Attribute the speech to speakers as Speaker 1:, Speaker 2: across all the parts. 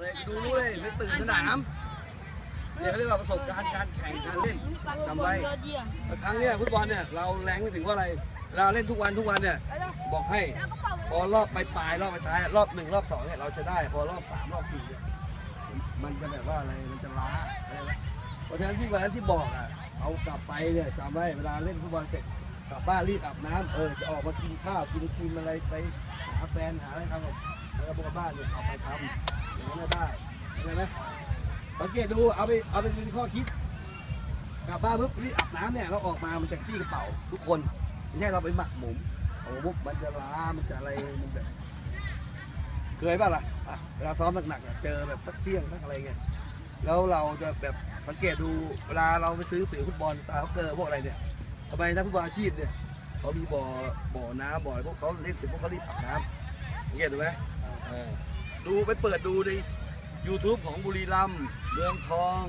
Speaker 1: เลยดูรู้เลยไม่ตื่นสนามเนี่ยเขาเรียกว่าประสบการณ์การแข่งการเล่นจำไว้ครั้งเนี้ยฟุตบอลเนี่ยเราแรงถึงว่าอะไร เราเล่นทุกวันทุกวันเนี่ยบอกให้พอรอบไปปลายรอบไปท้ายรอบหนึ่งรอบสองเนี่ยเราจะได้พอรอบสามรอบสี่เนี่ยมันจะแบบว่าอะไรมันจะล้าอะไรนะเพราะฉะนั้นที่วันนั้นที่บอกอะเอากลับไปเนี่ยจำไว้เวลาเล่นฟุตบอลเสร็จกลับบ้านรีบอาบน้ำเออจะออกมากินข้าวกินกินอะไรไปหาแฟนหาอะไรทำกับ แล้วก็บอกบ้านเนี่ยเอาไปทำอย่างนั้นได้เข้าใจไหมสังเกตดูเอาไปเอาไปเป็นข้อคิดกลับบ้านปุ๊บรีบอาบน้ำเนี่ยเราออกมามันจะที่กระเป๋าทุกคนไม่ใช่เราไปหมักหมมโอ้ปุ๊บมันจะล้ามันจะอะไรมันแบบเคยป่ะล่ะอะเวลาซ้อมหนักๆเจอแบบสักเที่ยงสักอะไรเงี้ยแล้วเราจะแบบสังเกตดูเวลาเราไปซื้อสื่อฟุตบอลตาเขาเกอร์พวกอะไรเนี่ยทำไมนักฟุตบอลอาชีพเนี่ยเขามีบ่อบ่อน้ำบ่อพวกเขาเล่นเสร็จพวกเขารีบอาบน้ำสังเกตดูไหม ดูไปเปิดดูใน YouTube ของบุรีรัมย์เมืองทอง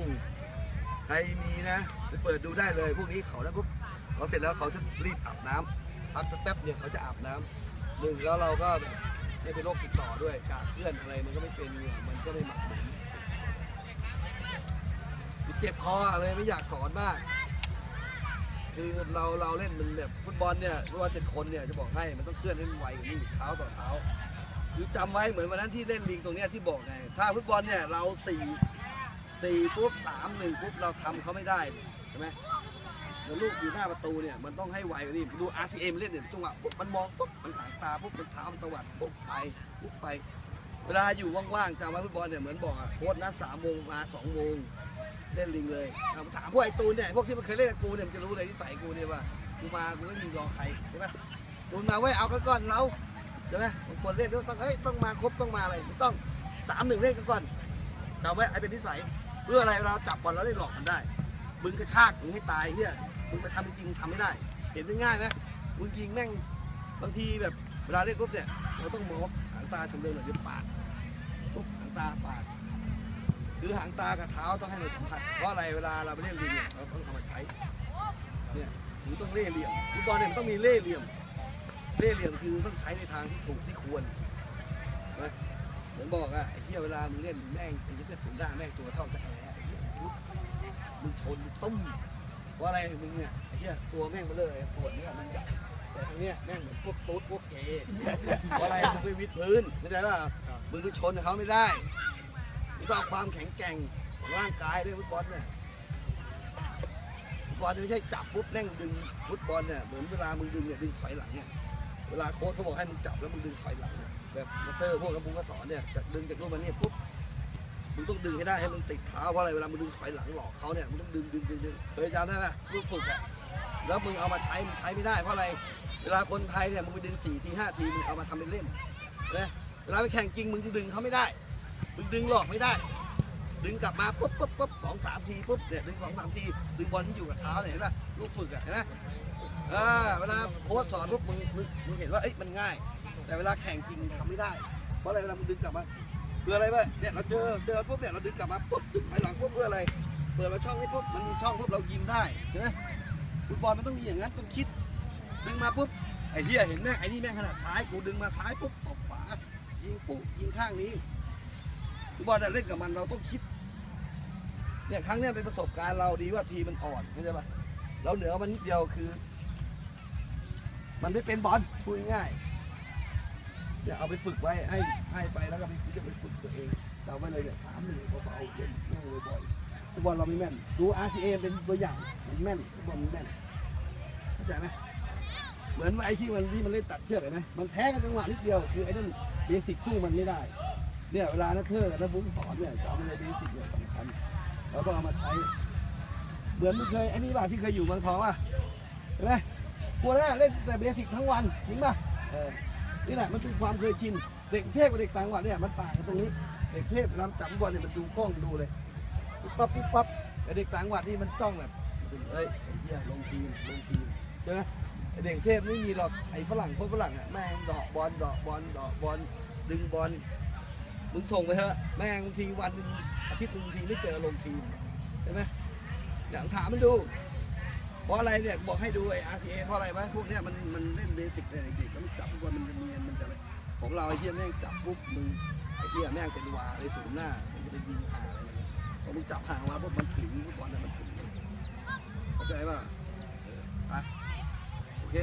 Speaker 1: ใครมีนะไปเปิดดูได้เลย พวกนี้เขาได้ปุ๊บเขาเสร็จแล้วเขาจะรีบอาบน้ำพักสักแป๊บเดียวเขาจะอาบน้ำหนึ่งแล้วเราก็แบบไม่เป็นโรคติดต่อด้วยกาดเพื่อนอะไรมันก็ไม่เป็นเหงื่อมันก็ไม่หมักหมมเจ็บคออะไรไม่อยากสอนมาก คือเราเราเล่นมันแบบฟุตบอลเนี่ยฟุตบอลเจ็ดคนเนี่ยจะบอกให้มันต้องเคลื่อนให้มันไวกว่านี้เท้าต่อเท้า จำไว้เหมือนวันนั้นที่เล่นลิงตรงเนี้ยที่บอกไง ถ้าฟุตบอลเนี่ยเราสี่สี่ปุ๊บสามหนึ่งปุ๊บเราทำเขาไม่ได้ใช่ไหมแล้วลูกอยู่หน้าประตูเนี่ยมันต้องให้ไวกว่านี้ดู RCM เล่นเนี่ยจังหวะปุ๊บมันมองปุ๊บมันหางตาปุ๊บมันเท้ามันตวัดปุ๊บไปปุ๊บไป เวลาอยู่ว่างๆจำไว้ฟุตบอลเนี่ยเหมือนบอกอะโค้ชนัดสามโมงมาสองโมงเล่นลิงเลยถามถามพวกไอ้ตูนเนี่ยพวกที่มันเคยเล่นกับกูเนี่ยมันจะรู้เลยที่ใส่กูเนี่ยว่ากูมากูไม่มีรอใครใช่ไหมตูนมาไว้เอากันก่อนเรา ใช่ไหมบางคนเล่นต้องเอ้ยต้องมาครบต้องมาอะไรไม่ต้องสามหนึ่งเล่นกันก่อนจำไว้ไอ้เป็นนิสัยเพื่ออะไรเราจับบอลแล้วได้หลอกมันได้ มึงกระชากมึงให้ตายเฮียมึงไปทำจริงทำไม่ได้ เห็นได้ง่ายไหมมึงยิงแม่งบางทีแบบเวลาเล่นปุ๊บเนี่ยเราต้องมองหางตาชมเดินหน่อยเดี๋ยวปาดปุ๊บหางตาปาดคือหางตากับเท้าต้องให้มันสัมผัสเพราะอะไรเวลาเราไปเล่นลิงเนี่ยเราต้องเอามาใช้เนี่ยคือต้องเล่เหลี่ยมฟุตบอลเนี่ยมันต้องมีเล่เหลี่ยม เล่ห์เหลี่ยมคือต้องใช้ในทางที่ถูกที่ควรนะเหมือนบอกอะไอ้เหี้ยเวลามึงเล่นแม่งไอ้เหี้ยฝูงหน้าแม่งตัวเท่าจักรแล้ไอ้เหี้ยปุ๊บมึงชนตุ้มเพราะอะไรมึงเนี่ยไอ้เหี้ยตัวแม่งเบลอเลยตัวเนี้ยมันใหญ่แต่ทางเนี้ยแม่งเหมือนพวกตุ๊ดพวกเกย์เพราะอะไรมึงไปวิดพื้นเข้าใจป่ะมึงไปชนเขาไม่ได้มึงต้องเอาความแข็งแกร่งของร่างกายด้วยฟุตบอลเนี่ยฟุตบอลเนี่ยไม่ใช่จับปุ๊บแม่งดึงฟุตบอลเนี่ยเหมือนเวลามึงดึงเนี่ยดึงถอยหลังเนี่ย เวลาโค้ชเขาบอกให้มึงจับแล้วมึงดึงถอยหลังเนี่ยแบบมาเตอร์พวกกระพุ้งกระสอนเนี่ยจากดึงจากรูปมาเนี่ยปุ๊บมึงต้องดึงให้ได้ให้มันติดเท้าเพราะอะไรเวลามึงดึงถอยหลังหลอกเขาเนี่ยมึงต้องดึงดึงดึงดึงเคยจำได้ไหมลูกฝึกอะแล้วมึงเอามาใช้มึงใช้ไม่ได้เพราะอะไร เวลาคนไทยเนี่ยมึงไปดึงสี่ทีห้าทีมึงเอามาทำเป็นเล่นนะเวลาไปแข่งจริงมึงดึงเขาไม่ได้ มึงดึงหลอกไม่ได้ ดึงกลับมาปุ๊บปุ๊บปุ๊บสองสามทีปุ๊บเนี่ยดึงสองสามทีดึงบอลที่อยู่กับเท้าเนี่ยเห็นป่ะลูกฝึกอะเห็นไหม เออเวลาโค้ชสอนปุ๊บมึงมึงมึงเห็นว่าเอ้ยมันง่าย แต่เวลาแข่งจริงทำไม่ได้ เพราะอะไรเวลามึงดึงกลับมาเพื่ออะไรวะเนี่ยเราเจอเจอปุ๊บเนี่ยเราดึงกลับมาปุ๊บดึงไปหลังปุ๊บเพื่ออะไรเปิดมาช่องนี้ปุ๊บมันมีช่องปุ๊บเรายิงได้ใช่ไหมฟุตบอลมันต้องมีอย่างนั้นต้องคิด ดึงมาปุ๊บไอ้เหี้ยเห็นแม่งไอ้นี่แม่งขนาดซ้ายกูดึงมาซ้ายปุ๊บตบขวายิงปุ๊บยิงข้างนี้ฟุตบอลเนี่ยเล่นกับมันเราต้องคิดเนี่ยครั้งเนี้ยเป็นประสบการณ์เราดีว่าทีมมันอ่อนเข้าใจปะเราเหนือมันนิดเดียวคือ มันไม่เป็นบอลพูดง่ายๆเดี๋ยวเอาไปฝึกไว้ให้ให้ไปแล้วก็ไปจะไปฝึกตัวเองจำไว้เลยเนี่ยสามหนึ่งเบาๆเล่นแม่งบ่อยๆฟุตบอลเราไม่แม่น ดู RCA เป็นตัวอย่างมันแม่นฟุตบอลมันแม่นเข้าใจไหมเหมือนไอ้ที่มันที่มันเล่นตัดเชือกเห็นไหมมันแพ้กันจังหวะนิดเดียวคือไอ้นั่นเบสิกสู้มันไม่ได้เนี่ยเวลานักเทอร์นักบุ้งสอนเนี่ยจำไว้เลยเบสิกเนี่ยสำคัญเราต้องเอามาใช้ เหมือนมึงเคยไอ้นี่ป่ะที่เคยอยู่เมืองทองป่ะเห็นไหม กลัวนะเล่นแต่เบสิกทั้งวันจริงป่ะเออนี่แหละมันเป็นความเคยชินเด็กเทพกับเด็กต่างจังหวัดเนี่ยมันต่างกันตรงนี้เด็กเทพนำจับบอลเนี่ยมันดูกล้องดูเลยปุ๊บปั๊บปุ๊บปั๊บแต่เด็กต่างจังหวัดนี่มันจ้องแบบเอ้ยไอ้เหี้ยลงทีมลงทีมใช่ไหมไอ้เด็กเทพไม่มีหรอกไอ้ฝรั่งคนฝรั่งอะแม่งเดอกบอลเดอกบอลเดอกบอลดึงบอลมึงส่งไปเถอะแม่งบางทีวันหนึ่งอาทิตย์หนึ่งทีไม่เจอลงทีมใช่ไหมอย่างถามมันดู เพราะอะไรเนี่ยบอกให้ดูไอ้ RCA เพราะอะไรไหมพวกเนี้ยมันมันเล่นเบสิกแต่เด็กๆมันจับทุกคนมันจะเนียนมันจะอะไรของเราไอ้เฮียแม่งจับปุ๊บมึงไอ้เฮียแม่งเป็นวาเลยสูงหน้ามันจะไปยิงห่าอะไรมันเนี้ยพอมึงจับห่างมาปุ๊บมันถึงฟุตบอลเน่ยมันถึงเข้าใจป่ะอะโอเค